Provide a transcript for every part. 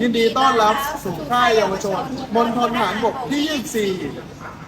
ยินดีต้อนรับสู่ค่ายเยาวชนมณฑลทหารบกที่ 24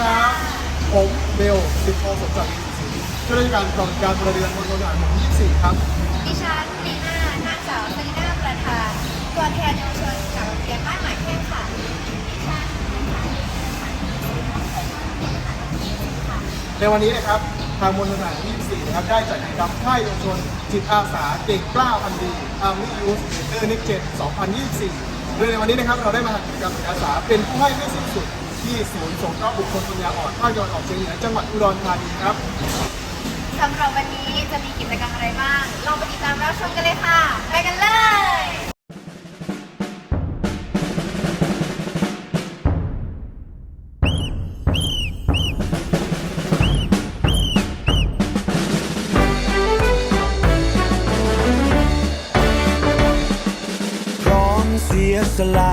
ครับ ผมเบลสิทธิ์โอสมศักดิ์ศรีช่วยราชการกองการพลเรือนมณฑลทหารบกที่24 ครับ ดิฉันลีน่านางสาวลีน่าประธานตัวแทนเยาวชนจากโรงเรียนบ้านหมายแข้งค่ะ ในวันนี้นะครับทางมณฑลทหารที่24 นะครับได้จัดกิจกรรมค่ายเยาวชน จิตอาสาเก่งกล้าพันดีอาร์มี่ยูสเออร์นิกเจ็ด2024โดยในวันนี้นะครับเราได้มาทำกิจกรรมจิตอาสาเป็นผู้ให้ไม่สิ้นสุด ที่ศูนย์สงเคราะห์บุคคลปัญญาอ่อนภาคตะวันออกเฉียงเหนือจังหวัดอุดรธานีครับสำหรับวันนี้จะมีกิจกรรมอะไรบ้างลองไปติดตามรับชมกันเลยค่ะ ไปกันเลยพร้อมเสียสละ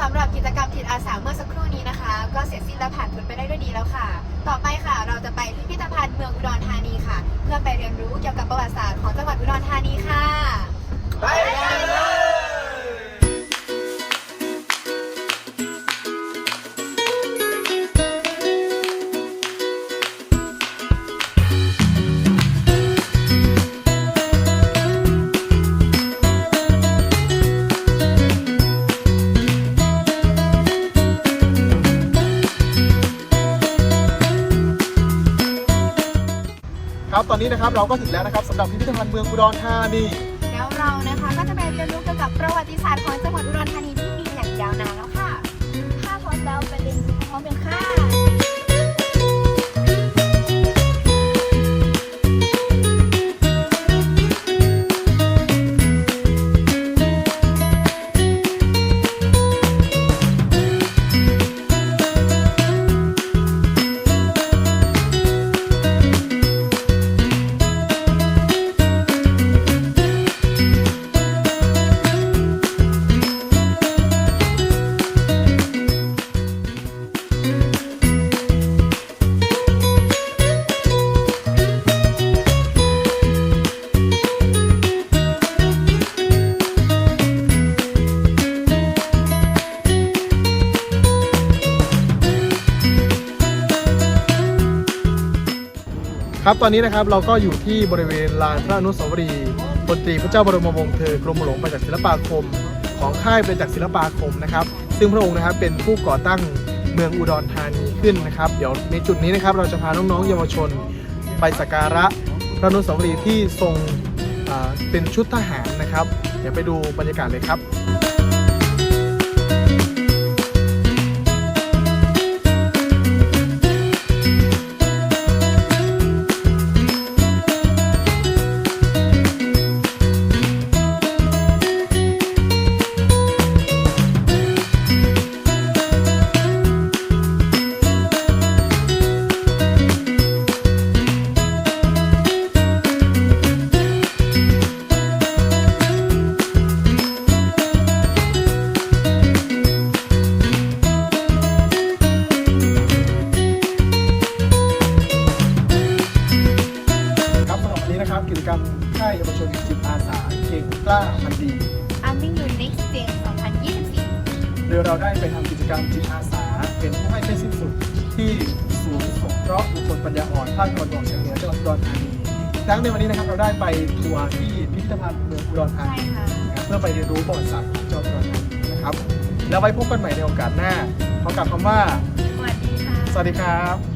สำหรับกิจกรรมจิตอาสาเมื่อสักครู่นี้นะคะ ก็เสร็จสิ้นและผ่านพ้นไปได้ด้วยดีแล้วค่ะ ต่อไปค่ะเราจะไปพิพิธภัณฑ์เมืองอุดรธานีค่ะ เพื่อไปเรียนรู้เกี่ยวกับประวัติศาสตร์ของจังหวัดอุดรธานีค่ะ ไป ครับ ตอนนี้นะครับเราก็ถึงแล้วนะครับสำหรับพิพิธภัณฑ์เมืองอุดรธานี แล้วเรานะคะก็จะไปเรียนรู้เกี่ยวกับประวัติศาสตร์ของจังหวัดอุดรธานี ครับตอนนี้นะครับเราก็อยู่ที่บริเวณลานพระอนุสาวรีย์พลตรีพระเจ้าบรมวงศ์เธอกรมหลวงประจักษ์ศิลปาคม ของค่ายประจักษ์ศิลปาคมนะครับซึ่งพระองค์นะครับเป็นผู้ก่อตั้งเมืองอุดรธานีขึ้นนะครับ เดี๋ยวในจุดนี้นะครับเราจะพาน้องๆเยาวชน ไปสักการะพระอนุสาวรีย์ที่ทรงเป็นชุดทหารนะครับ เดี๋ยวไปดูบรรยากาศเลยครับ ครับ กิจกรรมค่ายเยาวชนจิตอาสาเก่งกล้ามันดี Arming You Next Day 2024 โดยเราได้ไปทำกิจกรรมจิตอาสา เป็นผู้ให้ไม่สิ้นสุดที่ศูนย์สงเคราะห์บุคคลปัญญาอ่อนภาคตะวันออกเฉียงเหนือจังหวัดอุดรธานีดังในวันนี้นะครับเราได้ไปทัวร์ที่พิพิธภัณฑ์เมืองอุดรธานีบเพื่อไปเรียนรู้ประวัติศาสตร์ของจังหวัดนนะครับ แล้วไว้พบกันใหม่ในโอกาสหน้าขอกลับคำว่า สวัสดีค่ะ สวัสดีครับ